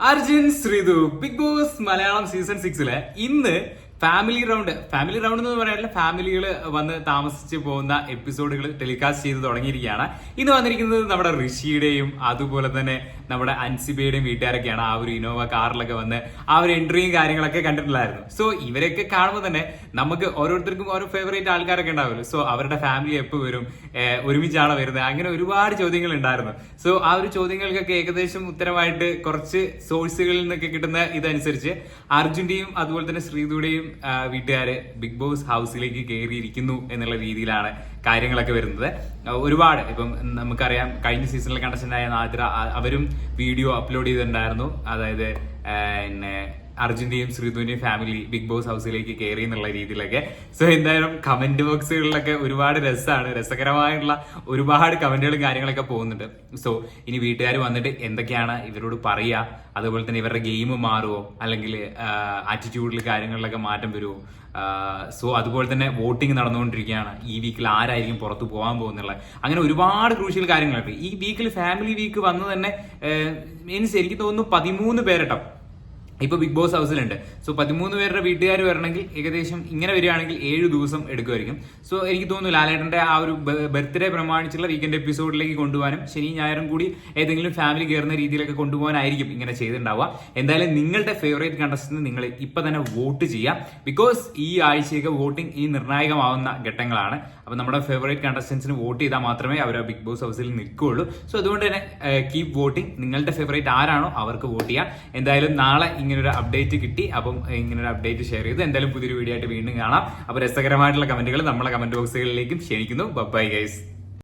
Arjun Sreethu big boss Malayalam season സിക്സിലെ ഇന്ന് family round family round എന്ന് പറയാനില്ല ഫാമിലികൾ വന്ന് താമസിച്ച് പോകുന്ന എപ്പിസോഡുകൾ ടെലികാസ്റ്റ് ചെയ്ത് തുടങ്ങിയിരിക്കുകയാണ്. ഇന്ന് വന്നിരിക്കുന്നത് നമ്മുടെ ഋഷിയുടെയും അതുപോലെ തന്നെ നമ്മുടെ അൻസിബയുടെയും വീട്ടുകാരൊക്കെയാണ്. ആ ഒരു ഇനോവ കാറിലൊക്കെ വന്ന് ആ ഒരു എൻട്രിയും കാര്യങ്ങളൊക്കെ കണ്ടിട്ടുണ്ടായിരുന്നു. സോ ഇവരൊക്കെ കാണുമ്പോൾ തന്നെ നമുക്ക് ഓരോരുത്തർക്കും ഓരോ ഫേവറേറ്റ് ആൾക്കാരൊക്കെ ഉണ്ടാവുമല്ലോ. സോ അവരുടെ ഫാമിലി എപ്പോൾ വരും? ഒരുമിച്ചാണ് വരുന്നത്? അങ്ങനെ ഒരുപാട് ചോദ്യങ്ങൾ ഉണ്ടായിരുന്നു. സോ ആ ഒരു ചോദ്യങ്ങൾക്കൊക്കെ ഏകദേശം ഉത്തരമായിട്ട് കുറച്ച് സോഴ്സുകളിൽ നിന്നൊക്കെ കിട്ടുന്ന ഇതനുസരിച്ച് അർജുന്റെയും അതുപോലെ തന്നെ ശ്രീതുടെയും ആ, വീട്ടുകാര് ബിഗ് ബോസ് ഹൗസിലേക്ക് കയറിയിരിക്കുന്നു എന്നുള്ള രീതിയിലാണ് കാര്യങ്ങളൊക്കെ വരുന്നത്. ഒരുപാട് ഇപ്പം നമുക്കറിയാം കഴിഞ്ഞ സീസണിലെ കണ്ടസ്റ്റന്റായ നാദ്ര അവരും വീഡിയോ അപ്ലോഡ് ചെയ്തിട്ടുണ്ടായിരുന്നു. അതായത് പിന്നെ അർജുന്റെയും ശ്രീധുവിന്റെയും ഫാമിലി ബിഗ് ബോസ് ഹൗസിലേക്ക് കയറി എന്നുള്ള രീതിയിലൊക്കെ. സോ എന്തായാലും കമന്റ് ബോക്സുകളിലൊക്കെ ഒരുപാട് രസമാണ് രസകരമായിട്ടുള്ള ഒരുപാട് കമന്റുകളും കാര്യങ്ങളൊക്കെ പോകുന്നുണ്ട്. സോ ഇനി വീട്ടുകാർ വന്നിട്ട് എന്തൊക്കെയാണ് ഇവരോട് പറയുക അതുപോലെ തന്നെ ഇവരുടെ ഗെയിം മാറുമോ അല്ലെങ്കിൽ ആറ്റിറ്റ്യൂഡിൽ കാര്യങ്ങളിലൊക്കെ മാറ്റം വരുമോ സോ അതുപോലെ തന്നെ വോട്ടിംഗ് നടന്നുകൊണ്ടിരിക്കുകയാണ്. ഈ വീക്കിൽ ആരായിരിക്കും പുറത്തു പോകാൻ പോകുന്നുള്ള അങ്ങനെ ഒരുപാട് ക്രൂഷ്യൽ കാര്യങ്ങളുണ്ട് ഈ വീക്കിൽ ഫാമിലി വീക്ക് വന്ന് തന്നെ മീൻസ് എനിക്ക് തോന്നുന്നു പതിമൂന്ന് പേരട്ടോ. ഇപ്പൊ ബിഗ് ബോസ് ഹൗസിലുണ്ട് സോ പതിമൂന്ന് പേരുടെ വീട്ടുകാർ വരണമെങ്കിൽ ഏകദേശം ഇങ്ങനെ വരികയാണെങ്കിൽ ഏഴ് ദിവസം എടുക്കുമായിരിക്കും. സോ എനിക്ക് തോന്നുന്നു ലാലേട്ടന്റെ ആ ഒരു ബർത്ത്ഡേ പ്രമാണിച്ചുള്ള വീക്കെൻഡ് എപ്പിസോഡിലേക്ക് കൊണ്ടുപോകാനും ശനി ഞായറും കൂടി ഏതെങ്കിലും ഫാമിലി കയറുന്ന രീതിയിലൊക്കെ കൊണ്ടുപോകാനായിരിക്കും ഇങ്ങനെ ചെയ്തിട്ടുണ്ടാവുക. എന്തായാലും നിങ്ങളുടെ ഫേവറേറ്റ് കണ്ടസ്റ്റന്റ് നിങ്ങൾ ഇപ്പൊ തന്നെ വോട്ട് ചെയ്യാം ബിക്കോസ് ഈ ആഴ്ചയൊക്കെ വോട്ടിംഗ് ഈ നിർണായകമാവുന്ന ഘട്ടങ്ങളാണ്. അപ്പൊ നമ്മുടെ ഫേവറേറ്റ് കണ്ടസ്റ്റൻസിന് വോട്ട് ചെയ്താൽ മാത്രമേ അവർ ബിഗ് ബോസ് ഹൗസിൽ നിൽക്കുകയുള്ളൂ. സോ അതുകൊണ്ട് തന്നെ കീപ് വോട്ടിംഗ് നിങ്ങളുടെ ഫേവറേറ്റ് ആരാണോ അവർക്ക് വോട്ട് ചെയ്യാം എന്തായാലും നാളെ ഇങ്ങനൊരു അപ്ഡേറ്റ് കിട്ടി. അപ്പം ഇങ്ങനൊരു അപ്ഡേറ്റ് ഷെയർ ചെയ്ത്. എന്തായാലും പുതിയൊരു വീഡിയോ ആയിട്ട് വീണ്ടും കാണാം. അപ്പോൾ രസകരമായിട്ടുള്ള കമന്റുകൾ നമ്മളെ കമന്റ് ബോക്സുകളിലേക്കും ക്ഷണിക്കുന്നു. Bye guys